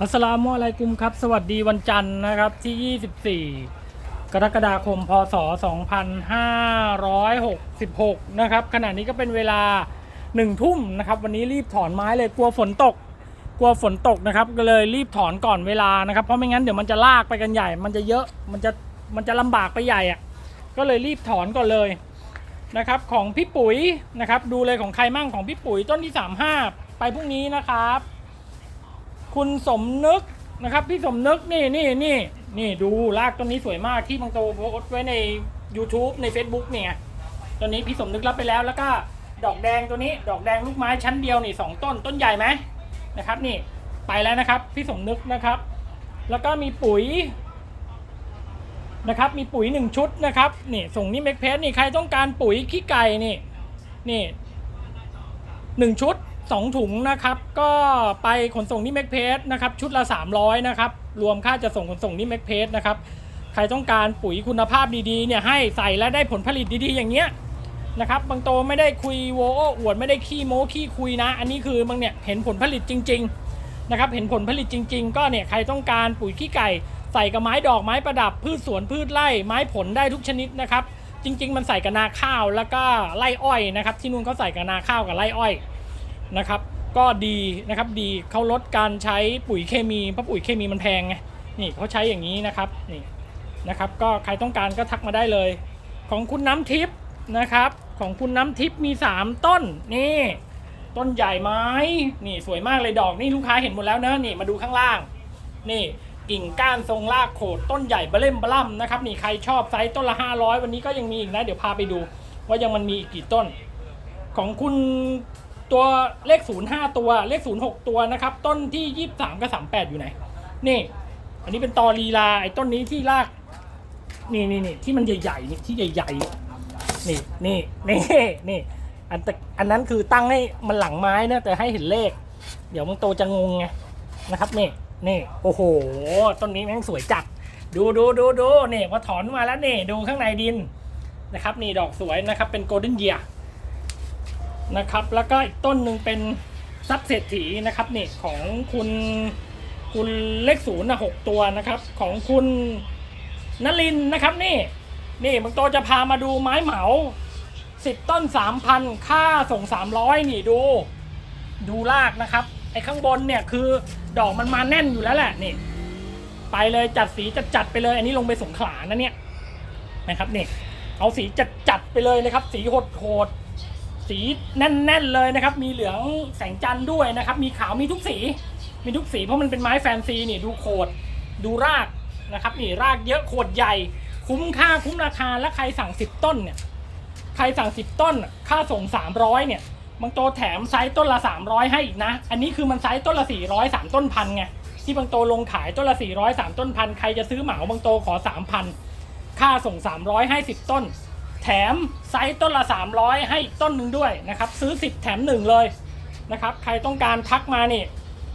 อัสลามุอะลัยกุมครับ สวัสดีวันจันทร์นะครับที่ 24 กรกฎาคม พศ 2566 นะครับขณะนี้ก็เป็นเวลา 1 ทุ่มนะครับ วันนี้รีบถอนไม้เลยกลัวฝนตก กลัวฝนตกนะครับก็เลยรีบถอนก่อนเวลานะครับ เพราะไม่งั้นเดี๋ยวมันจะลากไปกันใหญ่ มันจะเยอะมันจะมันจะลำบากไปใหญ่อะก็เลยรีบถอนก่อนเลยนะครับของพี่ปุ๋ยนะครับ ดูเลยของใครมั่งของพี่ปุ๋ยต้นที่ 35 ไปพรุ่งนี้นะครับ คุณสมนึกนะครับ พี่สมนึกนี่นี่นี่นี่ดูรากต้นนี้สวยมากที่บางโตโพสต์ไว้ใน YouTube ใน Facebook เนี่ยตัวนี้พี่สมนึกรับไปแล้วแล้วก็ดอกแดงตัวนี้ ดอกแดงลูกไม้ชั้นเดียวนี่สองต้นต้นใหญ่ไหมนะครับนี่ไปแล้วนะครับพี่สมนึกนะครับ แล้วก็มีปุ๋ยนะครับมีปุ๋ยหนึ่งชุดนะครับนี่ส่งนี่เมกเพสนี่ใครต้องการปุ๋ยขี้ไก่นี่นี่หนึ่งชุด สองถุงนะครับก็ไปขนส่งที่แม็กเพสนะครับชุดละ 300นะครับรวมค่าจะส่งขนส่งที่แม็กเพสนะครับใครต้องการปุ๋ยคุณภาพดีๆเนี่ยให้ใส่และได้ผลผลิตดีๆ อย่างเงี้ยนะครับบางโตไม่ได้คุยโวโอ้อวดไม่ได้ขี้โม้ขี้คุยนะ อันนี้คือบางเนี่ยเห็นผลผลิตจริง ๆนะครับเห็นผลผลิตจริง ๆ ก็เนี่ยใครต้องการปุ๋ยขี้ไก่ ใส่กับไม้ดอกไม้ประดับพืชสวนพืชไร่ไม้ผลได้ทุกชนิดนะครับจริง ๆ มันใส่กับนาข้าวแล้วก็ไร่อ้อยนะครับที่นู่นเขาใส่กับนาข้าวกับไร่อ้อย นะครับ ก็ดีนะครับดีเขาลดการใช้ปุ๋ยเคมีเพราะปุ๋ยเคมีมันแพงไงนี่เขาใช้อย่างนี้นะครับนี่นะครับ ก็ใครต้องการก็ทักมาได้เลย ของคุณน้ำทิพย์นะครับ ของคุณน้ำทิพย์มี 3 ต้นนี่ ต้นใหญ่ไหม้นี่สวยมากเลยดอกนี่ลูกค้าเห็นหมดแล้วนะนี่มาดูข้างล่าง นี่กิ่งก้านทรงรากโขดต้นใหญ่เบล่มเบล่มนะครับนี่ใครชอบไซส์ต้นละ 500 วันนี้ก็ยังมีอีกนะ เดี๋ยวพาไปดู ว่ายังมันมีอีกกี่ต้น ของคุณ ตัวเลข 05 ตัว เลข 06 ตัวนะครับ ต้นที่ 23 กับ 38 อยู่ไหน นี่ อันนี้เป็นตอลีลา ไอ้ต้นนี้ที่ราก นี่นี่นี่ที่มันใหญ่ๆนี่ที่ใหญ่ๆ นี่นี่นี่นี่อันตะอันนั้นคือตั้งให้มันหลังไม้นะแต่ให้เห็นเลข เดี๋ยวมึงโตจะงงไงนะครับนี่นี่โอ้โห ต้นนี้แม่งสวยจัด ดูดูดูดูนี่พอถอนมาแล้วนี่ดูข้างในดินนะครับ นี่ดอกสวยนะครับเป็นโกลเด้นเยีย นะครับ แล้วก็อีกต้นหนึ่งเป็นทรัพย์เศรษฐีนะครับนี่ของคุณคุณเลขศูนย์นะหกตัวนะครับ ของคุณนลินนะครับนี่นี่บางโตจะพามาดูไม้เหมาสิบต้นสามพันค่าส่งสามร้อยนี่ดู ดูรากนะครับไอ้ข้างบนเนี่ยคือดอกมันมาแน่นอยู่แล้วแหละนี่ ไปเลยจัดสีจัดจัดไปเลย อันนี้ลงไปสงขลานะเนี่ยนะครับนี่เอาสีจัดจัดไปเลยนะครับ สีโหดโหด สีแน่นๆเลยนะครับ มีเหลืองแสงจันทร์ด้วยนะครับ มีขาวมีทุกสี มีทุกสีเพราะมันเป็นไม้แฟนซีนี่ดูโขดดูรากนะครับนี่รากเยอะโขดใหญ่ คุ้มค่าคุ้มราคาและใครสั่ง 10 ต้นเนี่ยใครสั่ง 10 ต้นน่ะค่าส่ง 300เนี่ยบางโตแถมไซส์ต้นละ 300 ให้อีกนะ อันนี้คือมันไซส์ต้นละ 400 3 ต้นพันไงที่บางโตลงขายต้นละ 400 3 ต้นพันใครจะซื้อเหมาบางโตขอ 3,000 ค่าส่ง 300 ให้ 10 ต้น แถมไซส์ต้นละ 300 ให้อีกต้นหนึ่งด้วยนะครับ ซื้อ 10 แถม1เลยนะครับ ใครต้องการทักมานี่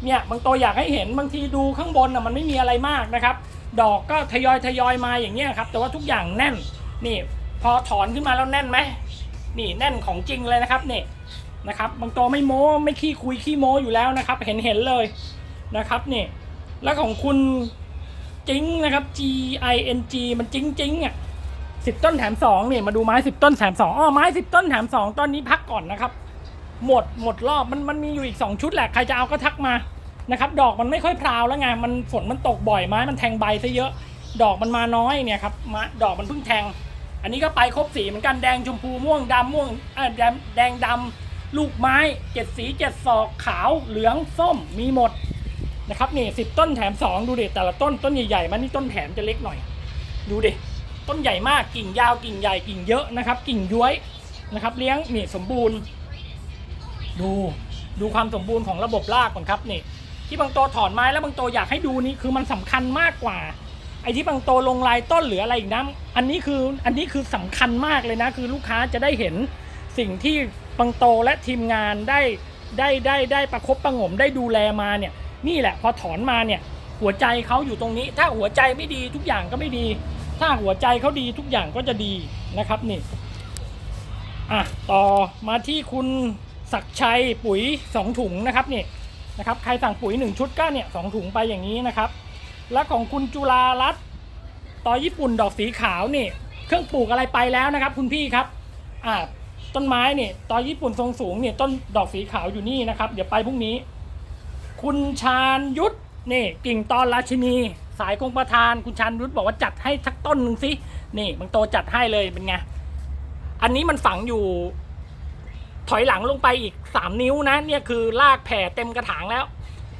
เนี่ยบางตัวอยากให้เห็นบางทีดูข้างบนน่ะมันไม่มีอะไรมากนะครับ ดอกก็ทยอยทยอยมาอย่างเงี้ยครับ แต่ว่าทุกอย่างแน่นนี่ พอถอนขึ้นมาแล้วแน่นไหมนี่แน่นของจริงเลยนะครับนี่นะครับบางตัวไม่โม้ไม่ขี้คุยขี้โม้อยู่แล้วนะครับ เห็นเห็นเลยนะครับนี่แล้วของคุณจิงนะครับ G I N G มันจิงจิงอะ สิบต้นแถมสองเนี่ยมาดูไม้สิบต้นแถมสองอ้อไม้สิบต้นแถมสองตอนนี้พักก่อนนะครับ หมดหมดรอบมันมันมีอยู่อีกสองชุดแหละใครจะเอาก็ทักมานะครับ ดอกมันไม่ค่อยพราวแล้วไงมันฝนมันตกบ่อยไม้มันแทงใบซะเยอะ ดอกมันมาน้อยเนี่ยครับมาดอกมันเพิ่งแทง อันนี้ก็ไปครบสีเหมือนกันแดงชมพูม่วงดำม่วงเออแดงแดงดำลูกไม้เจ็ดสีเจ็ดศอกขาวเหลืองส้มมีหมดนะครับนี่สิบต้นแถมสองดูเดิแต่ละต้นต้นใหญ่ๆมันนี่ต้นแถมจะเล็กหน่อย ดูเดิ ต้นใหญ่มากกิ่งยาวกิ่งใหญ่กิ่งเยอะนะครับ กิ่งย้วยนะครับ เลี้ยงนี่สมบูรณ์ ดูดูความสมบูรณ์ของระบบรากก่อนครับนี่ ที่บางโตถอนไม้แล้วบางโตอยากให้ดูนี่คือมันสำคัญมากกว่า ไอ้ที่บางโตลงลายต้นหรืออะไรอีกนะอันนี้คืออันนี้คือสำคัญมากเลยนะ คือลูกค้าจะได้เห็นสิ่งที่บางโตและทีมงานได้ได้ได้ได้ประคบประงมได้ดูแลมาเนี่ยนี่แหละพอถอนมาเนี่ยหัวใจเขาอยู่ตรงนี้ ถ้าหัวใจไม่ดีทุกอย่างก็ไม่ดี ถ้าหัวใจเขาดีทุกอย่างก็จะดีนะครับนี่อะต่อมาที่คุณศักชัยปุ๋ยสองถุงนะครับนี่นะครับใครสั่งปุ๋ยหนึ่งชุดก็เนี่ยสองถุงไปอย่างนี้นะครับ และของคุณจุฬารัตน์ต่อญี่ปุ่นดอกสีขาวนี่ เครื่องปลูกอะไรไปแล้วนะครับ คุณพี่ครับอ่าต้นไม้เนี่ยต่อญี่ปุ่นทรงสูงเนี่ยต้นดอกสีขาวอยู่นี่นะครับ เดี๋ยวไปพรุ่งนี้ คุณชาญยุทธนี่กิ่งตอนราชินี สายคงประธานคุณชาญยุทธบอกว่าจัดให้สักต้นหนึ่งสินี่บางโตจัดให้เลยเป็นไงอันนี้มันฝังอยู่ ถอยหลังลงไปอีก3นิ้วนะ เนี่ยคือลากแผ่เต็มกระถางแล้ว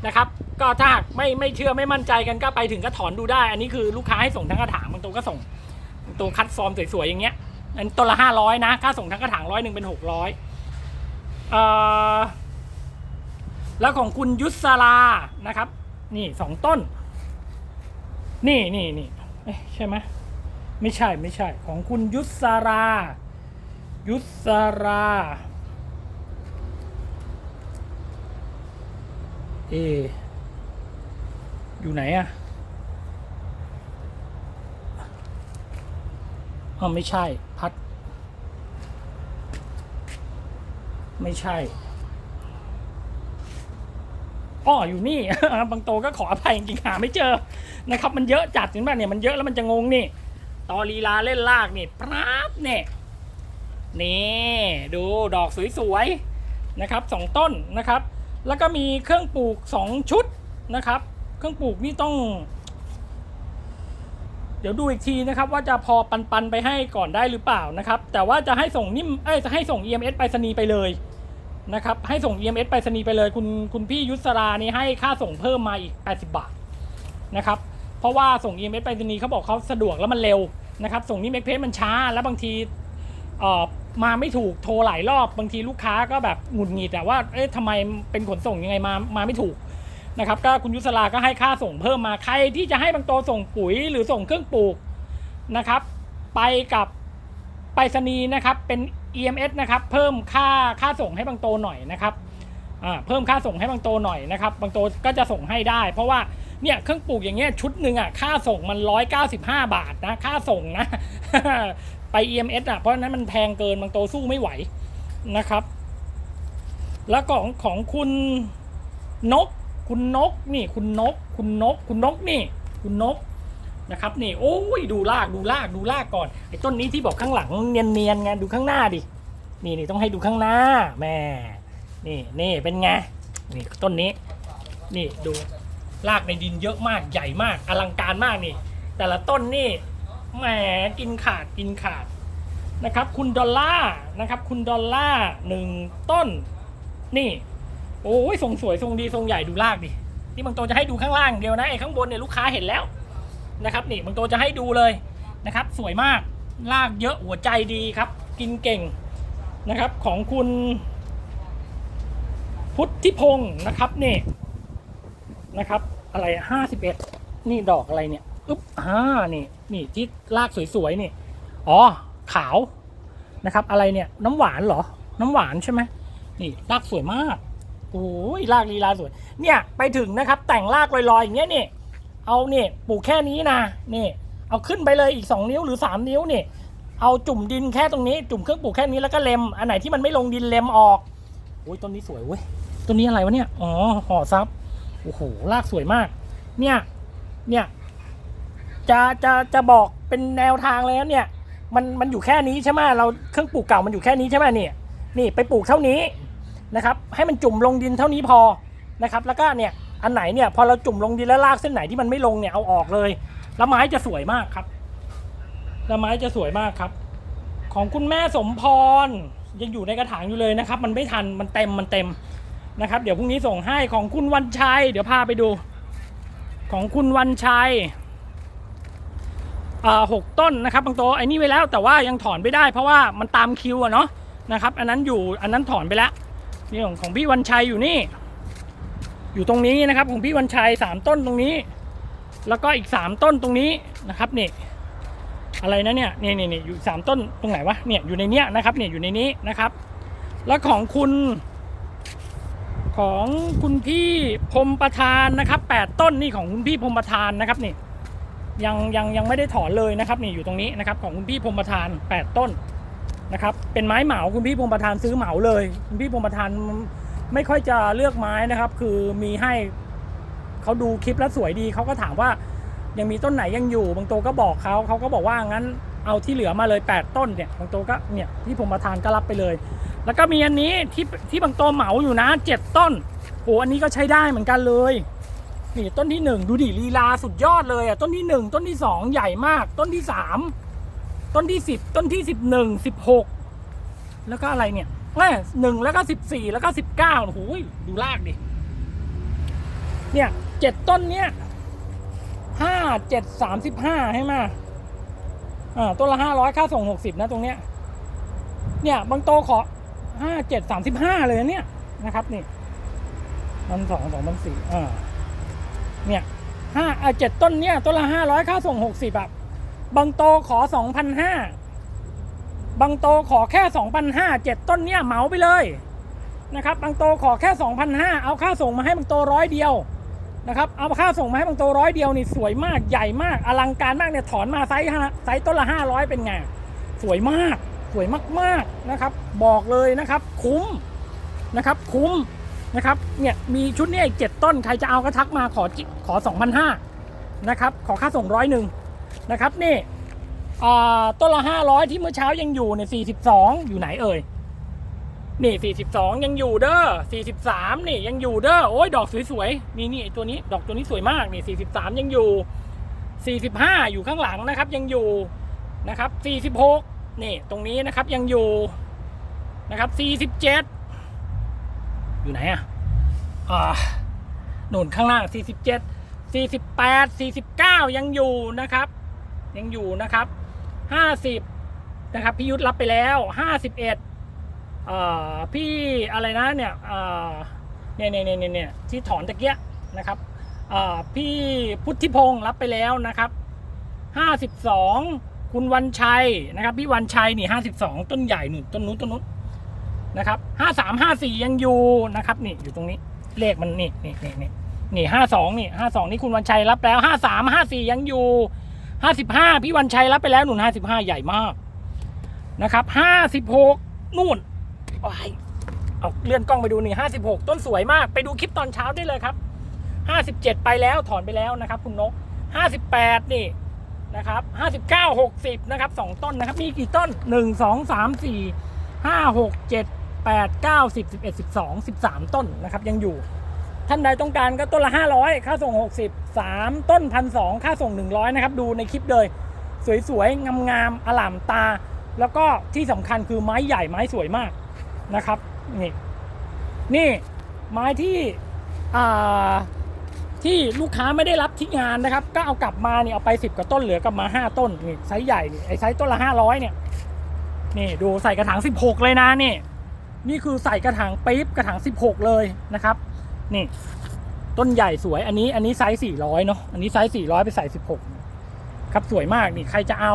นะครับ ก็ถ้าหากไม่ไม่เชื่อไม่มั่นใจกันก็ไปถึงก็ถอนดูได้ อันนี้คือลูกค้าให้ส่งทั้งกระถางบางตัวก็ส่งบางตัวคัดฟอร์มสวยๆอย่างเงี้ยอันต้นละห้าร้อยนะค่าส่งทั้งกระถางร้อยหนึ่งเป็นหกร้อยแล้วของคุณยุทธรานะครับ นี่สองต้น นี่นี่นี่ใช่ไหมไม่ใช่ไม่ใช่ของคุณยุทธรา ยุทธรา เอ อยู่ไหนอะอ๋อไม่ใช่พัด ไม่ใช่อ้ออยู่นี่บางโตก็ขออภัยจริงหาไม่เจอ นะครับมันเยอะจัดจริงป่ะเนี่ยมันเยอะแล้วมันจะงงนี่ตอลีลาเล่นลากนี่ปราบเนี่ยนี่ดูดอกสวยๆนะครับสองต้นนะครับ แล้วก็มีเครื่องปลูกสองชุดนะครับ เครื่องปลูกนี่ต้อง เดี๋ยวดูอีกทีนะครับ ว่าจะพอปันๆไปให้ก่อนได้หรือเปล่านะครับ แต่ว่าจะให้ส่งนิ่มเอ้ยจะให้ส่ง EMS ไปรษณีไปเลยนะครับให้ส่ง EMS ไปรษณีไปเลยคุณคุณพี่ยุทธรานี่ให้ค่าส่งเพิ่มมาอีก 80 บาทนะครับ เพราะว่าส่ง EMS ไปรษณีย์เขาบอกเขาสะดวกแล้วมันเร็วนะครับ ส่งนี่เมกเพสมันช้า แล้วบางทีมาไม่ถูกโทรหลายรอบบางทีลูกค้าก็แบบหงุดหงิดอะว่าเอ๊ะทำไมเป็นขนส่งยังไงมามาไม่ถูกนะครับก็คุณยุทธราก็ให้ค่าส่งเพิ่มมาใครที่จะให้บางโตส่งปุ๋ยหรือส่งเครื่องปลูกนะครับ ไปกับไปรษณีย์นะครับเป็น EMS นะครับเพิ่มค่าค่าส่งให้บางโตหน่อยนะครับเพิ่มค่าส่งให้บางโตหน่อยนะครับบางโตก็จะส่งให้ได้ เพราะว่า เนี่ยเครื่องปลูกอย่างเงี้ยชุดหนึ่งอะค่าส่งมัน 195 บาทนะค่าส่งนะ ไป EMS อะเพราะนั้นมันแพงเกินบางโตสู้ไม่ไหวนะครับ แล้วของของคุณนก คุณนกนี่ คุณนก คุณนก คุณนกนี่ คุณนกนะครับนี่โอ้ยดูลากดูลากดูลากก่อนไอ้ต้นนี้ที่บอกข้างหลังเนียนๆไงดูข้างหน้าดินี่นี่ต้องให้ดูข้างหน้าแม่นี่นี่เป็นไงนี่ต้นนี้ นี่ดู ลากในดินเยอะมากใหญ่มากอลังการมากนี่ แต่ละต้นนี่แหมกินขาดกินขาดนะครับ คุณดอลล่าร์นะครับ คุณดอลล่าร์หนึ่งต้น นี่ โอ้ยทรงสวยทรงดีทรงใหญ่ดูลากดินี่บางตัวจะให้ดูข้างล่างเดียวนะไอ้ข้างบนเนี่ยลูกค้าเห็นแล้วนะครับ นี่บางตัวจะให้ดูเลยนะครับ สวยมากลากเยอะหัวใจดีครับ กินเก่งนะครับของคุณ พุทธิพงศ์นะครับนี่ นะครับ อะไรห้าสิบเอ็ดนี่ดอกอะไรเนี่ยอึ๊บอ่านี่ นี่ที่ลากสวยๆนี่ อ๋อ ขาวนะครับ อะไรเนี่ย น้ำหวานเหรอ น้ำหวานใช่ไหมนี่ลากสวยมากโอ้ยลากลีลาสวย เนี่ยไปถึงนะครับ แต่งลากลอยๆอย่างเงี้ยนี่ เอาเนี่ยปลูกแค่นี้นะนี่ เอาขึ้นไปเลยอีก 2 นิ้วหรือ 3 นิ้วนี่ เอาจุ่มดินแค่ตรงนี้ จุ่มเครื่องปลูกแค่นี้แล้วก็เล็ม อันไหนที่มันไม่ลงดินเล็มออกโอ้ยต้นนี้สวยเว้ยต้นนี้อะไรวะเนี่ย อ๋อห่อซับ โอ้โหรากสวยมาก เนี่ย เนี่ย จะ จะ จะบอกเป็นแนวทางเลยนะเนี่ย มัน มันอยู่แค่นี้ใช่ไหมเราเครื่องปลูกเก่ามันอยู่แค่นี้ใช่ไหมเนี่ย นี่ไปปลูกเท่านี้นะครับ ให้มันจุ่มลงดินเท่านี้พอ นะครับ แล้วก็เนี่ย อันไหนเนี่ย พอเราจุ่มลงดินแล้วลากเส้นไหนที่มันไม่ลงเนี่ยเอาออกเลย แล้วไม้จะสวยมากครับ แล้วไม้จะสวยมากครับ ของคุณแม่สมพรยังอยู่ในกระถางอยู่เลยนะครับ มันไม่ทัน มันเต็ม มันเต็ม นะครับ เดี๋ยวพรุ่งนี้ส่งให้ของคุณวันชัย เดี๋ยวพาไปดู ของคุณวันชัยหกต้นนะครับบางตัวไอ้นี่ไว้แล้วแต่ว่ายังถอนไม่ได้ เพราะว่ามันตามคิวอะเนาะนะครับอันนั้นอยู่อันนั้นถอนไปแล้วนี่ของของพี่วันชัยอยู่นี่ อยู่ตรงนี้นะครับของพี่วันชัยสามต้นตรงนี้ แล้วก็อีกสามต้นตรงนี้นะครับนี่อะไรนะเนี่ยนี่นี่นี่อยู่สามต้นตรงไหนวะเนี่ยอยู่ในเนี้ยนะครับเนี่ยอยู่ในนี้นะครับ แล้วของคุณ ของคุณพี่พรมประธานนะครับแปดต้นนี่ของคุณพี่พรมประธานนะครับนี่ยังยังยังไม่ได้ถอนเลยนะครับนี่อยู่ตรงนี้นะครับของคุณพี่พรมประธานแปดต้นนะครับเป็นไม้เหมาคุณพี่พรมประธานซื้อเหมาเลย คุณพี่พรมประธานไม่ค่อยจะเลือกไม้นะครับ คือมีให้เขาดูคลิปแล้วสวยดีเขาก็ถามว่ายังมีต้นไหนยังอยู่ บางโตก็บอกเขาเขาก็บอกว่างั้น เอาที่เหลือมาเลย 8 ต้นเนี่ยบางโตก็เนี่ยที่ผมมาทานก็รับไปเลย แล้วก็มีอันนี้ที่ที่บางโตเหมาอยู่นะเจ็ดต้นโอ้อันนี้ก็ใช้ได้เหมือนกันเลยนี่ต้นที่หนึ่งดูดิลีลาสุดยอดเลยอะต้นที่หนึ่งต้นที่สองใหญ่มาก ต้นที่สามต้นที่สิบต้นที่สิบหนึ่งสิบหกแล้วก็อะไรเนี่ยแม่หนึ่งแล้วก็สิบสี่แล้วก็สิบเก้าโอ้โหดูลากดิ เนี่ยเจ็ดต้นเนี้ยห้าเจ็ดสามสิบห้าให้มา อ่าต้นละห้าร้อยค่าส่งหกสิบนะตรงเนี้ย เนี่ยบางโตขอห้าเจ็ดสามสิบห้าเลยเนี่ยนะครับนี่พันสองสองพันสี่อ่าเนี่ยห้าอะเจ็ดต้นเนี่ยต้นละห้าร้อยค่าส่งหกสิบแบบบางโตขอสองพันห้าบางโตขอแค่สองพันห้าเจ็ดต้นเนี่ยเหมาไปเลยนะครับบางโตขอแค่สองพันห้าเอาค่าส่งมาให้บางโตร้อยเดียว นะครับเอาค่าส่งมาให้บางโตร้อยเดียวนี่สวยมากใหญ่มากอลังการมากเนี่ยถอนมาไซส์ไซส์ต้นละห้าร้อยเป็นไงสวยมากสวยมากๆนะครับ บอกเลยนะครับคุ้มนะครับคุ้มนะครับเนี่ยมีชุดนี้อีกเจ็ดต้นใครจะเอาก็ทักมาขอขอ 2,500นะครับขอค่าส่งร้อยหนึ่งนะครับนี่ต้นละ 500 ที่เมื่อเช้ายังอยู่เนี่ย42 อยู่ไหนเอ่ย นี่ 42 ยังอยู่เด้อ 43 นี่ยังอยู่เด้อ โอ้ยดอกสวยๆ นี่นี่ตัวนี้ดอกตัวนี้สวยมากนี่ 43 ยังอยู่ 45 อยู่ข้างหลังนะครับ ยังอยู่นะครับ 46 นี่ตรงนี้นะครับยังอยู่นะครับ 47 อยู่ไหนอะอ่าหนุนข้างล่าง 47 48 49 ยังอยู่นะครับ ยังอยู่นะครับ 50 นะครับพี่ยุทธรับไปแล้ว 51เอ่อ พี่อะไรนะเนี่ยเนี่ยเนี่ยเนี่ยเนี่ยที่ถอนตะเกียะนะครับพี่พุทธิพงศ์รับไปแล้วนะครับ52คุณวันชัยนะครับ พี่วันชัยนี่52ต้นใหญ่หนึ่งต้นนู้นต้นนู้นนะครับห้าสามห้าสี่ยังอยู่นะครับนี่อยู่ตรงนี้เลขมันนี่นี่นี่นี่นี่ห้าสองนี่ห้าสองนี่คุณวันชัยรับแล้วห้าสามห้าสี่ยังอยู่ห้าสิบห้าพี่วันชัยรับไปแล้วหนุนห้าสิบห้าใหญ่มากนะครับห้าสิบหกนู่น โอ้ยเอาเลื่อนกล้องไปดูนี่ห้าสิบหกต้นสวยมาก ไปดูคลิปตอนเช้าได้เลยครับห้าสิบเจ็ดไปแล้วถอนไปแล้วนะครับ คุณนกห้าสิบแปดนี่นะครับห้าสิบเก้าหกสิบนะครับสองต้นนะครับ มีกี่ต้นหนึ่งสองสามสี่ห้าหกเจ็ดแปดเก้าสิบสิบเอ็ดสิบสองสิบสามต้นนะครับ ยังอยู่ ท่านใดต้องการก็ต้นละห้าร้อยค่าส่งหกสิบสามต้นพันสองค่าส่งหนึ่งร้อยนะครับ ดูในคลิปเลยสวยๆงามๆอล่ามตา แล้วก็ที่สำคัญคือไม้ใหญ่ไม้สวยมาก นะครับนี่นี่ไม้ที่ที่ลูกค้าไม่ได้รับที่งานนะครับ ก็เอากลับมาเนี่ยเอาไปสิบกว่าต้นเหลือกลับมาห้าต้นนี่ไซส์ใหญ่นี่ไอ้ไซส์ต้นละห้าร้อยเนี่ยนี่ดูใส่กระถางสิบหกเลยนะนี่นี่คือใส่กระถางปี๊บกระถาง 16 เลยนะครับ นี่ ต้นใหญ่สวยอันนี้อันนี้ไซส์400เนาะอันนี้ไซส์400 ไปใส่ 16 ครับสวยมากนี่ใครจะเอา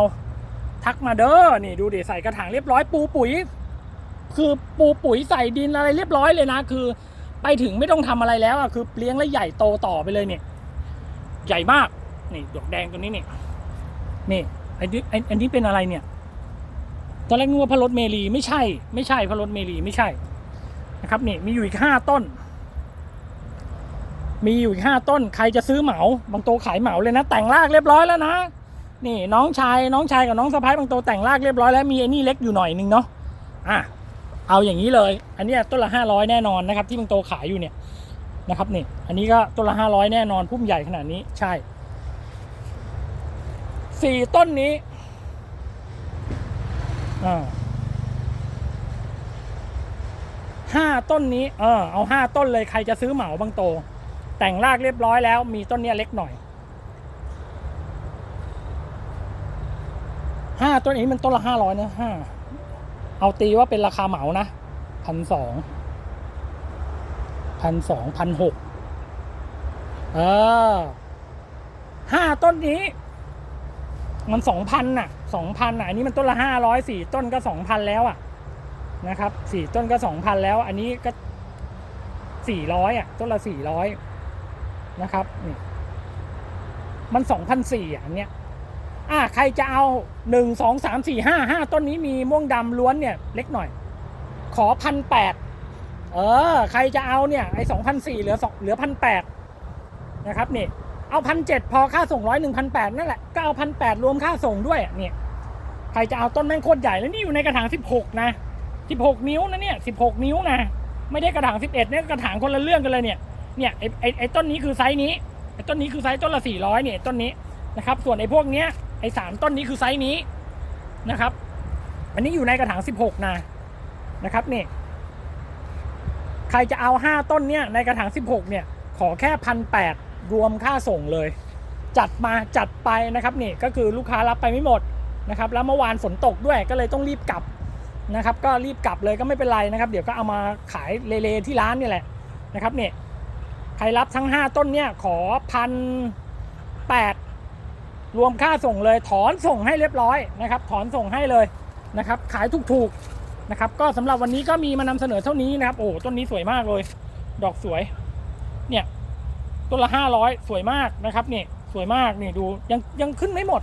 ทักมาเด้อนี่ดูดิใส่กระถางเรียบร้อยปูปุ๋ย คือปูปุ๋ยใส่ดินอะไรเรียบร้อยเลยนะ คือ ไปถึงไม่ต้องทำอะไรแล้วอะคือเลี้ยงแล้วใหญ่โตต่อไปเลยเนี่ย ใหญ่มากนี่ดอกแดงตัวนี้นี่นี่อันนี้อันอันนี้เป็นอะไรเนี่ยตอนแรกนึกว่าพระรถเมลีไม่ใช่ ไม่ใช่พระรถเมลีไม่ใช่นะครับนี่มีอยู่อีกห้าต้น มีอยู่อีกห้าต้น ใครจะซื้อเหมาบางโตขายเหมาเลยนะ แต่งรากเรียบร้อยแล้วนะนี่น้องชายน้องชายกับน้องสะพ้ายบางโตแต่งรากเรียบร้อยแล้วมีไอ้นี่เล็กอยู่หน่อยนึงเนาะอะ เอาอย่างนี้เลย อันนี้ต้นละห้าร้อยแน่นอนนะครับ ที่บางโตขายอยู่เนี่ยนะครับนี่ อันนี้ก็ต้นละห้าร้อยแน่นอนพุ่มใหญ่ขนาดนี้ใช่สี่ต้นนี้ห้าต้นนี้เออเอาห้าต้นเลยใครจะซื้อเหมาบางโต แต่งรากเรียบร้อยแล้ว มีต้นเนี้ยเล็กหน่อยห้าต้นนี้มันต้นละห้าร้อยนะห้า เอาตีว่าเป็นราคาเหมานะพันสองพันสองพันหกเออห้าต้นนี้ มันสองพันน่ะสองพันอะอันนี้มันต้นละห้าร้อยสี่ต้นก็สองพันแล้วอะนะครับสี่ต้นก็สองพันแล้ว อันนี้ก็สี่ร้อยอะ ต้นละสี่ร้อยนะครับนี่มันสองพันสี่อะอันเนี้ย อะใครจะเอาหนึ่งสองสามสี่ห้าห้าต้นนี้มีม่วงดำล้วนเนี่ยเล็กหน่อย ขอพันแปดเออ ใครจะเอาเนี่ยไอ้สองพันสี่เหลือสองเหลือพันแปดนะครับนี่เอาพันเจ็ดพอค่าส่งร้อยหนึ่งพันแปดนั่นแหละ ก็เอาพันแปดรวมค่าส่งด้วยเนี่ยใครจะเอาต้นแม่งโคตรใหญ่แล้วนี่อยู่ในกระถางสิบหกนะสิบหกนิ้วนะเนี่ยสิบหกนิ้วนะไม่ได้กระถางสิบเอ็ดเนี่ยกระถางคนละเรื่องกันเลยเนี่ยเนี่ยไอ้ไอ้ไอ้ต้นนี้คือไซส์นี้ไอ้ต้นนี้คือไซส์ต้นละสี่ร้อยเนี่ยต้นนี้นะครับ ส่วนไอ้พวกเนี้ย ไอ้สามต้นนี้คือไซส์นี้นะครับ อันนี้อยู่ในกระถางสิบหกนะนะครับนี่ใครจะเอา 5 ต้นเนี่ยในกระถาง 16 เนี่ย ขอแค่พันแรวมค่าส่งเลย จัดมาจัดไปนะครับนี่ก็คือลูกค้ารับไปไม่หมดนะครับ แล้วเมื่อวานฝนตกด้วยก็เลยต้องรีบกลับนะครับ ก็รีบกลับเลยก็ไม่เป็นไรนะครับ เดี๋ยวก็เอามาขายเลๆที่ร้านนี่แหละนะครับนี่ใครรับทั้ง 5 ต้นเนี่ยขอพันแปด รวมค่าส่งเลยถอนส่งให้เรียบร้อยนะครับ ถอนส่งให้เลยนะครับ ขายถูกๆนะครับ ก็สำหรับวันนี้ก็มีมานำเสนอเท่านี้นะครับ โอ้ต้นนี้สวยมากเลย ดอกสวย เนี่ยต้นละห้าร้อยสวยมากนะครับนี่สวยมากนี่ดูยังยังขึ้นไม่หมด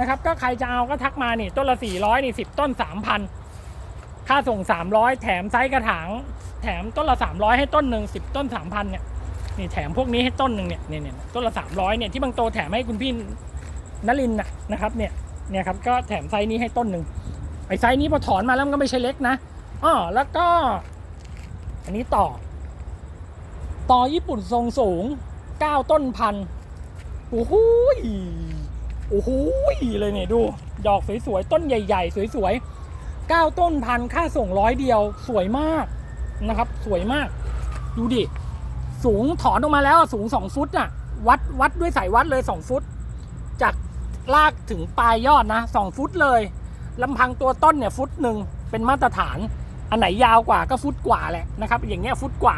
นะครับ ก็ใครจะเอาก็ทักมานี่ต้นละสี่ร้อยนี่สิบต้นสามพันค่าส่งสามร้อยแถมไซส์กระถางแถมต้นละสามร้อยให้ต้นหนึ่งสิบต้นสามพันเนี่ยนี่แถมพวกนี้ให้ต้นหนึ่งเนี่ยเนี่ยเนี่ยต้นละสามร้อยเนี่ยที่บางโตแถมให้คุณพี่ นลินนะนะครับเนี่ยเนี่ยครับก็แถมไซส์นี้ให้ต้นหนึ่งไอ้ไซส์นี้พอถอนมาแล้วมันก็ไม่ใช่เล็กนะอ้อแล้วก็ อันนี้ต่อ ต่อญี่ปุ่นทรงสูง9ต้นพันโอ้โหโอ้โหเลยเนี่ยดูดอกสวยๆต้นใหญ่ ๆ สวยๆ9ต้นพันค่าส่งร้อยเดียวสวยมากนะครับ สวยมาก ดูดิ สูงถอนออกมาแล้วอะสูง2ฟุตน่ะ วัดวัดด้วยสายวัดเลย2ฟุต จาก ลากถึงปลายยอดนะ2ฟุตเลยลำพังตัวต้นเนี่ยฟุตหนึ่งเป็นมาตรฐาน อันไหนยาวกว่าก็ฟุตกว่าแหละนะครับ อย่างเงี้ยฟุตกว่า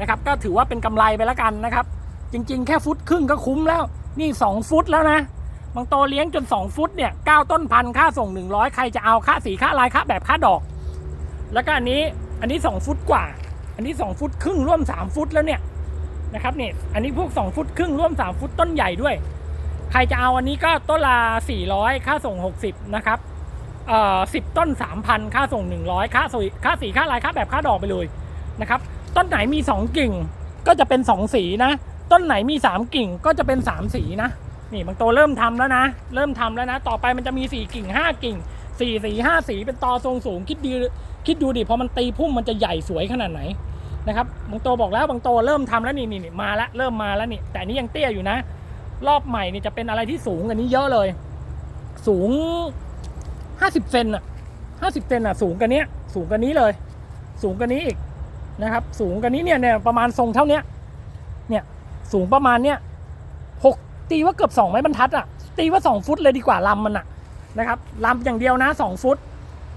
นะครับ ก็ถือว่าเป็นกำไรไปแล้วกันนะครับ จริง ๆ แค่ฟุตครึ่งก็คุ้มแล้ว นี่ 2 ฟุตแล้วนะบางโตเลี้ยงจน 2 ฟุตเนี่ย9ต้นพันค่าส่ง 100 ใครจะเอาค่าสีค่าลายค่าแบบค่าดอก แล้วก็อันนี้อันนี้ 2 ฟุตกว่า อันนี้ 2 ฟุตครึ่งร่วม 3 ฟุตแล้วเนี่ยนะครับนี่อันนี้พวก 2 ฟุตครึ่งร่วม 3 ฟุตต้นใหญ่ด้วย ใครจะเอาอันนี้ก็ต้นละ400 ค่าส่ง 60 นะครับเอ่อสิบต้นสามพันค่าส่งหนึ่งร้อยค่าสีค่าสีค่าลายค่าแบบค่าดอกไปเลยนะครับ ต้นไหนมีสองกิ่งก็จะเป็นสองสีนะ ต้นไหนมีสามกิ่งก็จะเป็นสามสีนะ นี่บางตัวเริ่มทำแล้วนะ เริ่มทำแล้วนะ ต่อไปมันจะมีสี่กิ่งห้ากิ่งสี่สีห้าสี เป็นตอทรงสูง คิดดีคิดดูดิพอมันตีพุ่มมันจะใหญ่สวยขนาดไหนนะครับ บางตัวบอกแล้วบางตัวเริ่มทำแล้วนี่นี่มาแล้วเริ่มมาแล้วนี่ แต่นี้ยังเตี้ยอยู่นะ รอบใหม่นี่จะเป็นอะไรที่สูงกว่านี้เยอะเลย สูงห้าสิบเซนอะห้าสิบเซนอะสูงกันนี้สูงกันนี้เลย สูงกันนี้อีกนะครับ สูงกันนี้เนี่ยเนี่ยประมาณทรงเท่าเนี้ยเนี่ยสูงประมาณเนี้ยหกตีว่าเกือบสองไม้บรรทัดอะตีว่าสองฟุตเลยดีกว่าลำมันอะนะครับลำอย่างเดียวนะสองฟุต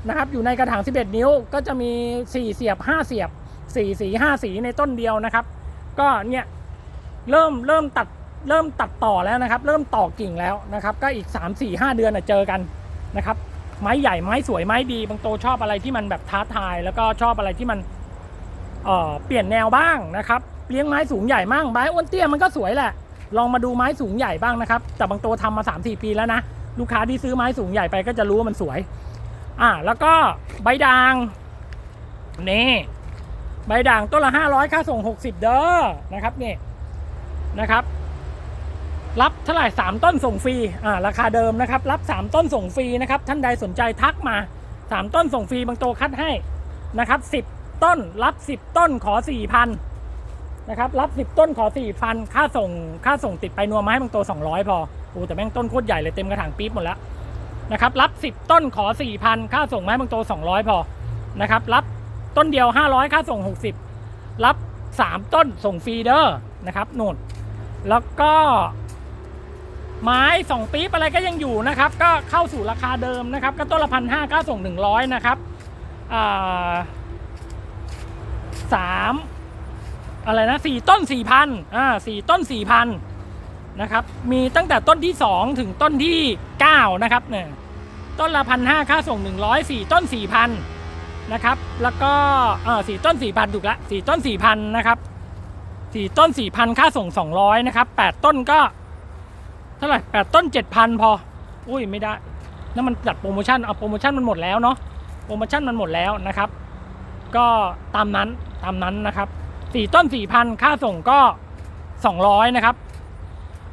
นะครับอยู่ในกระถาง 11 นิ้วก็จะมี 4 เสียบ 5 เสียบ 4 สี 5 สีในต้นเดียวนะครับ ก็เนี่ยเริ่มเริ่มตัด เริ่มตัดต่อแล้วนะครับ เริ่มต่อกิ่งแล้วนะครับ ก็อีก 3 4 5 เดือนอะเจอกันนะครับ ไม้ใหญ่ไม้สวยไม้ดี บางโตชอบอะไรที่มันแบบท้าทาย แล้วก็ชอบอะไรที่มันเเปลี่ยนแนวบ้างนะครับ เลี้ยงไม้สูงใหญ่มั่งไม้อ้วนเตี้ยมันก็สวยแหละ ลองมาดูไม้สูงใหญ่บ้างนะครับ แต่บางโตทำมา 3-4 ปีแล้วนะ ลูกค้าที่ซื้อไม้สูงใหญ่ไปก็จะรู้ว่ามันสวย อ่า แล้วก็ใบด่างนี่ใบด่างต้นละ 500 ค่าส่ง 60 เด้อนะครับนี่นะครับ รับเท่าไหร่3ต้นส่งฟรีอ่าราคาเดิมนะครับ รับ 3 ต้นส่งฟรีนะครับ ท่านใดสนใจทักมา 3 ต้นส่งฟรีบางโตคัดให้นะครับ10 ต้นรับ 10 ต้นขอ 4,000นะครับรับ 10 ต้นขอ 4,000 ค่าส่งค่าส่งติดไปนัวมาให้บางโต200 พอโอ้แต่แม่งต้นโคตรใหญ่เลยเต็มกระถางปี๊บหมดแล้วนะครับรับ 10 ต้นขอ 4,000 ค่าส่งไม้บางโต200 พอนะครับรับต้นเดียว 500 ค่าส่ง 60 รับ 3 ต้นส่งฟรีเด้อนะครับนู่นแล้วก็ ไม้สองปี๊บอะไรก็ยังอยู่นะครับ ก็เข้าสู่ราคาเดิมนะครับ ก็ต้นละพันห้าก็ส่งหนึ่งร้อยนะครับสามอะไรนะสี่ต้นสี่พันอ่าสี่ต้นสี่พันนะครับ มีตั้งแต่ต้นที่สองถึงต้นที่เก้านะครับเนี่ยต้นละพันห้าค่าส่งหนึ่งร้อยสี่ต้นสี่พันนะครับ แล้วก็เออสี่ต้นสี่พันถูกละสี่ต้นสี่พันนะครับสี่ต้นสี่พันค่าส่งสองร้อยนะครับแปดต้นก็ ท่าไหร่แปดต้นเจ็ดพันพอ อุ้ยไม่ได้นั่นมันจัดโปรโมชั่นเอาโปรโมชั่นมันหมดแล้วเนาะโปรโมชั่นมันหมดแล้วนะครับ ก็ตามนั้นตามนั้นนะครับสี่ต้นสี่พันค่าส่งก็สองร้อยนะครับ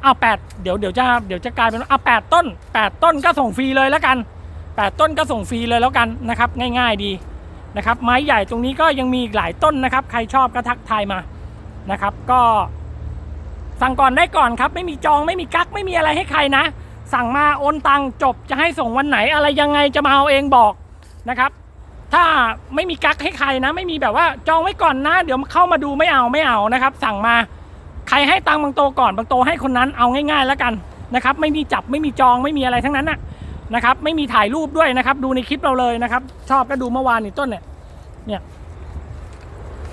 เอาแปดเดี๋ยวเดี๋ยวจะเดี๋ยวจะกลายเป็นว่าอ้าแปดต้นแปดต้นก็ส่งฟรีเลยแล้วกันแปดต้นก็ส่งฟรีเลยแล้วกันนะครับ ง่ายๆดีนะครับ ไม้ใหญ่ตรงนี้ก็ยังมีอีกหลายต้นนะครับ ใครชอบก็ทักทายมานะครับ ก็ สั่งก่อนได้ก่อนครับ ไม่มีจองไม่มีกักไม่มีอะไรให้ใครนะ สั่งมาโอนตังจบจะให้ส่งวันไหนอะไรยังไงจะมาเอาเองบอกนะครับ ถ้าไม่มีกักให้ใครนะ ไม่มีแบบว่าจองไว้ก่อนนะ เดี๋ยวเข้ามาดูไม่เอาไม่เอานะครับ สั่งมาใครให้ตังบางโตก่อนบางโตให้คนนั้นเอาง่ายๆแล้วกันนะครับ ไม่มีจับไม่มีจองไม่มีอะไรทั้งนั้นนะนะครับ ไม่มีถ่ายรูปด้วยนะครับ ดูในคลิปเราเลยนะครับ ชอบก็ดูเมื่อวานนี่ต้นเนี่ยเนี่ย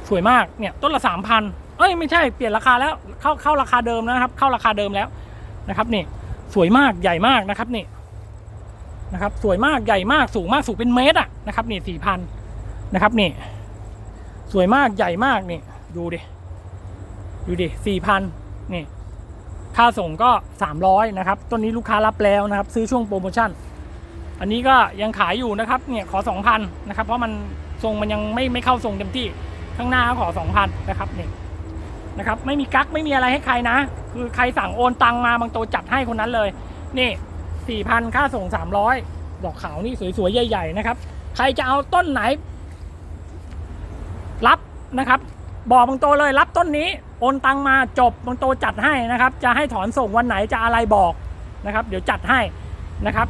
สวยมากเนี่ยต้นละสามพัน เอ้ยไม่ใช่เปลี่ยนราคาแล้วเข้าเข้าราคาเดิมนะครับ เข้าราคาเดิมแล้วนะครับนี่สวยมากใหญ่มากนะครับนี่นะครับสวยมากใหญ่มากสูงมากสูงเป็นเมตรอะนะครับนี่สี่พันนะครับนี่สวยมากใหญ่มากนี่ดูดิดูดิสี่พันนี่ค่าส่งก็สามร้อยนะครับต้นนี้ลูกค้ารับแล้วนะครับ ซื้อช่วงโปรโมชั่น อันนี้ก็ยังขายอยู่นะครับเนี่ยขอสองพันนะครับเพราะมันทรงมันยังไม่ไม่เข้าทรงเต็มที่ข้างหน้าขอสองพันนะครับนี่ นะครับ ไม่มีกั๊กไม่มีอะไรให้ใครนะ คือใครสั่งโอนตังมาบางโตจัดให้คนนั้นเลย นี่สี่พันค่าส่งสามร้อยดอกขาวนี่สวยๆ ใหญ่ ๆ นะครับ ใครจะเอาต้นไหน รับนะครับบอกบางโตเลยรับต้นนี้โอนตังมาจบบางโตจัดให้นะครับ จะให้ถอนส่งวันไหนจะอะไรบอกนะครับ เดี๋ยวจัดให้นะครับ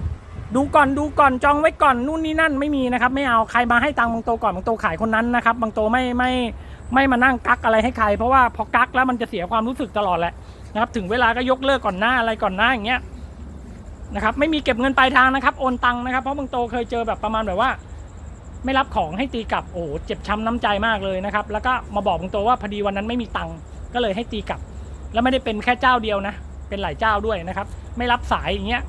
ดูก่อนดูก่อนจองไว้ก่อนนู่นนี่นั่นไม่มีนะครับ ไม่เอาใครมาให้ตังบางโตก่อนบางโตขายคนนั้นนะครับ บางโตไม่ไม่ ไม่มานั่งกักอะไรให้ใคร เพราะว่าพอกักแล้วมันจะเสียความรู้สึกตลอดแหละนะครับ ถึงเวลาก็ยกเลิกก่อนหน้าอะไรก่อนหน้าอย่างเงี้ยนะครับ ไม่มีเก็บเงินปลายทางนะครับโอนตังค์นะครับ เพราะบางโตเคยเจอแบบประมาณแบบว่า ไม่รับของให้ตีกลับโอ้โหเจ็บช้ำน้ำใจมากเลยนะครับ แล้วก็มาบอกบางโตว่าพอดีวันนั้นไม่มีตังค์ก็เลยให้ตีกลับ แล้วไม่ได้เป็นแค่เจ้าเดียวนะ เป็นหลายเจ้าด้วยนะครับ ไม่รับสายอย่างเงี้ย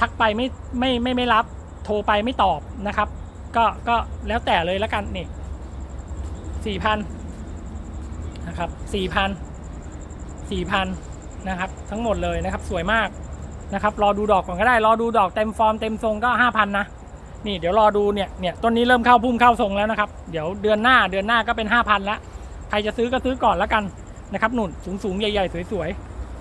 ทักไปไม่ไม่ไม่ไม่รับโทรไปไม่ตอบนะครับ ก็ก็แล้วแต่เลยแล้วกันนี่สี่พัน นะครับสี่พันสี่พันนะครับ ทั้งหมดเลยนะครับสวยมากนะครับ รอดูดอกก่อนก็ได้ รอดูดอกเต็มฟอร์มเต็มทรงก็ห้าพันนะนี่เดี๋ยวรอดูเนี่ยเนี่ยต้นนี้เริ่มเข้าพุ่มเข้าทรงแล้วนะครับ เดี๋ยวเดือนหน้าเดือนหน้าก็เป็นห้าพันละใครจะซื้อก็ซื้อก่อนแล้วกันนะครับหนุนสูงสูงๆใหญ่ๆ สวย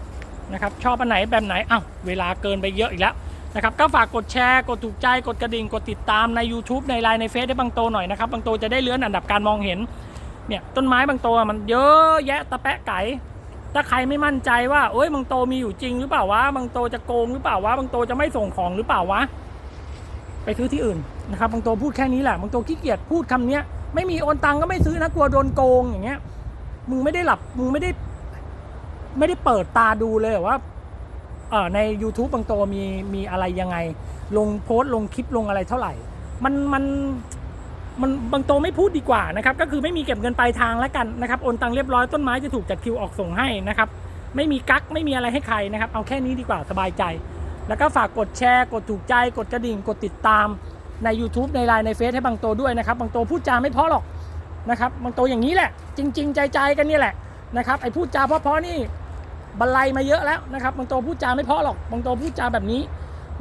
ๆนะครับชอบอันไหนแบบไหนอ้าวเวลาเกินไปเยอะอีกแล้วนะครับก็ฝากกดแชร์กดถูกใจกดกระดิ่ง กดติดตามใน YouTube ในไลน์ในเฟซให้บางโตหน่อยนะครับบางโตจะได้เลื่อนอันดับการมองเห็น เนี่ยต้นไม้บางตอะมันเยอะแยะตะแปะไก่ถ้าใครไม่มั่นใจว่าเอ้ยบางโตมีอยู่จริงหรือเปล่าวะบางโตจะโกงหรือเปล่าวะบางโตจะไม่ส่งของหรือเปล่าวะไปซื้อที่อื่นนะครับบางโตพูดแค่นี้แหละบางโตขี้เกียจพูดคำเนี้ย ไม่มีโอนตังก็ไม่ซื้อนะกลัวโดนโกงอย่างเงี้ย มึงไม่ได้หลับมึงไม่ได้ ไม่ได้เปิดตาดูเลยว่าเออใน YouTube บางโตมีมีอะไรยังไง ลงโพสต์ลงคลิปลงอะไรเท่าไหร่ มันมัน มันบางโตไม่พูดดีกว่านะครับก็คือไม่มีเก็บเงินปลายทางแล้วกันนะครับโอนตังเรียบร้อยต้นไม้จะถูกจัดคิวออกส่งให้นะครับไม่มีกั๊กไม่มีอะไรให้ใครนะครับเอาแค่นี้ดีกว่าสบายใจ แล้วก็ฝากกดแชร์กดถูกใจกดกระดิ่งกดติดตามใน YouTube ในไลน์ในเฟซให้บางโตด้วยนะครับบางโตพูดจาไม่เพาะหรอกนะครับบางโตอย่างนี้แหละ จริง ๆ ใจๆกันนี่แหละนะครับไอ้พูดจาเพราะๆนี่บรรลัยมาเยอะแล้วนะครับบางโตพูดจาไม่เพาะหรอกบางโตพูดจาแบบนี้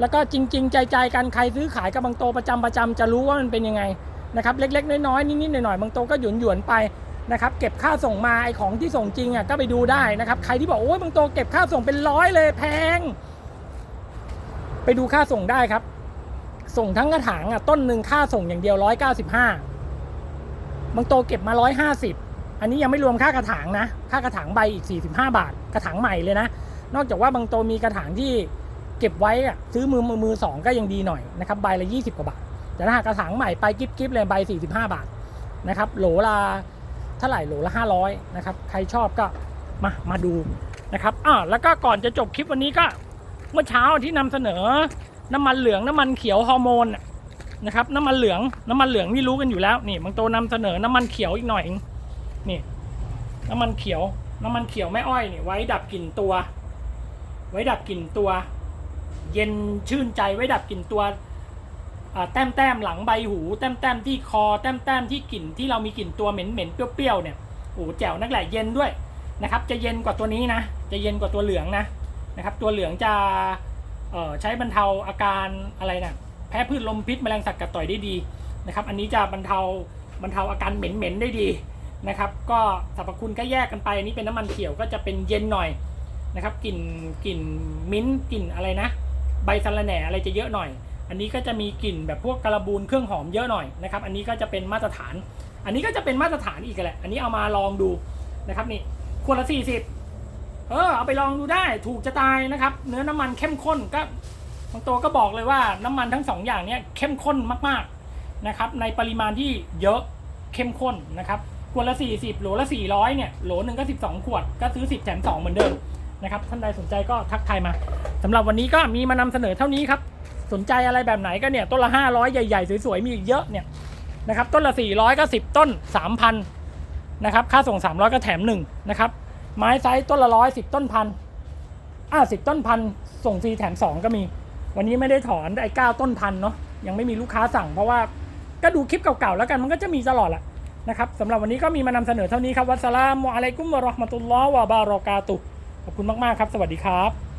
แล้วก็จริง ๆ ใจๆกันใครซื้อขายกับบางโตประจำประจำจะรู้ว่ามันเป็นยังไง นะครับเล็ก ๆ น้อยๆนิดๆหน่อยๆบางโตก็หยวนหยวนๆไปนะครับเก็บค่าส่งมาไอของที่ส่งจริงอะก็ไปดูได้นะครับใครที่บอกโอ้ยบางโตเก็บค่าส่งเป็นร้อยเลยแพง ไปดูค่าส่งได้ครับ ส่งทั้งกระถางอะต้นหนึ่งค่าส่งอย่างเดียวร้อยเก้าสิบห้าบางโตเก็บมาร้อยห้าสิบอันนี้ยังไม่รวมค่ากระถางนะ ค่ากระถางใบอีก 45 บาท กระถางใหม่เลยนะ นอกจากว่าบางโตมีกระถางที่เก็บไว้อะซื้อมือมือมือสองก็ยังดีหน่อยนะครับ ใบละ 20 กว่าบาท แต่ถ้าหากกระถางใหม่ไปกิ๊บกิ๊บเลยใบ 45 บาทนะครับโหลละเท่าไหร่โหลละ 500นะครับใครชอบก็มามาดูนะครับอ่าแล้วก็ก่อนจะจบคลิปวันนี้ก็เมื่อเช้าที่นำเสนอน้ำมันเหลืองน้ำมันเขียวฮอร์โมนนะครับน้ำมันเหลืองน้ำมันเหลืองนี่รู้กันอยู่แล้วนี่บางโตนำเสนอน้ำมันเขียวอีกหน่อยนี่น้ำมันเขียวน้ำมันเขียวแม่อ้อยนี่ไว้ดับกลิ่นตัว ไว้ดับกลิ่นตัว เย็นชื่นใจไว้ดับกลิ่นตัว แต้มแต้มหลังใบหูแต้มแต้มที่คอแต้มแต้มที่กลิ่นที่เรามีกลิ่นตัวเหม็นเหม็นเปรี้ยวๆเนี่ยโอ้โหแจ๋วนักแหละเย็นด้วยนะครับจะเย็นกว่าตัวนี้นะจะเย็นกว่าตัวเหลืองนะนะครับตัวเหลืองจะใช้บรรเทาอาการอะไรนะแพ้พืชลมพิษแมลงสัตว์กัดต่อยได้ดีนะครับอันนี้จะบรรเทาบรรเทาอาการเหม็นๆได้ดีนะครับก็สรรพคุณก็แยกกันไปอันนี้เป็นน้ำมันเขียวก็จะเป็นเย็นหน่อยนะครับกลิ่นกลิ่นมิ้นท์กลิ่นอะไรนะ ใบสะระแหน่อะไรจะเยอะหน่อย อันนี้ก็จะมีกลิ่นแบบพวกกระบูนเครื่องหอมเยอะหน่อยนะครับ อันนี้ก็จะเป็นมาตรฐาน อันนี้ก็จะเป็นมาตรฐานอีกแหละ อันนี้เอามาลองดูนะครับนี่ขวดละสี่สิบเออเอาไปลองดูได้ถูกจะตายนะครับ เนื้อน้ำมันเข้มข้นก็บางตัวก็บอกเลยว่าน้ำมันทั้งสองอย่างเนี้ยเข้มข้นมากๆนะครับ ในปริมาณที่เยอะเข้มข้นนะครับขวดละ 40 โหลละ 400 เนี่ย โหลหนึ่งก็ 12 ขวด ก็ซื้อ 10แถม2เหมือนเดิมนะครับ ท่านใดสนใจก็ทักทายมาสำหรับวันนี้ก็มีมานำเสนอเท่านี้ครับ สนใจอะไรแบบไหนก็เนี่ยต้นละ 500 ใหญ่ๆ สวยๆ มีอีกเยอะเนี่ยนะครับต้นละ 400 ก็ 10 ต้น 3,000นะครับค่าส่ง 300 ก็แถม1นะครับไม้ไซส์ต้นละร้อยสิบต้นพันอ่าสิบต้นพันส่งฟรีแถม 2 ก็มี วันนี้ไม่ได้ถอนไอ้เก้าต้นพันเนาะยังไม่มีลูกค้าสั่ง เพราะว่าก็ดูคลิปเก่าๆแล้วกันมันก็จะมีตลอดแหละนะครับสำหรับวันนี้ก็มีมานำเสนอเท่านี้ครับวัสสลามุอะลัยกุมวะราะห์มะตุลลอฮ์วะบารอกาตุขอบคุณมากๆครับ สวัสดีครับ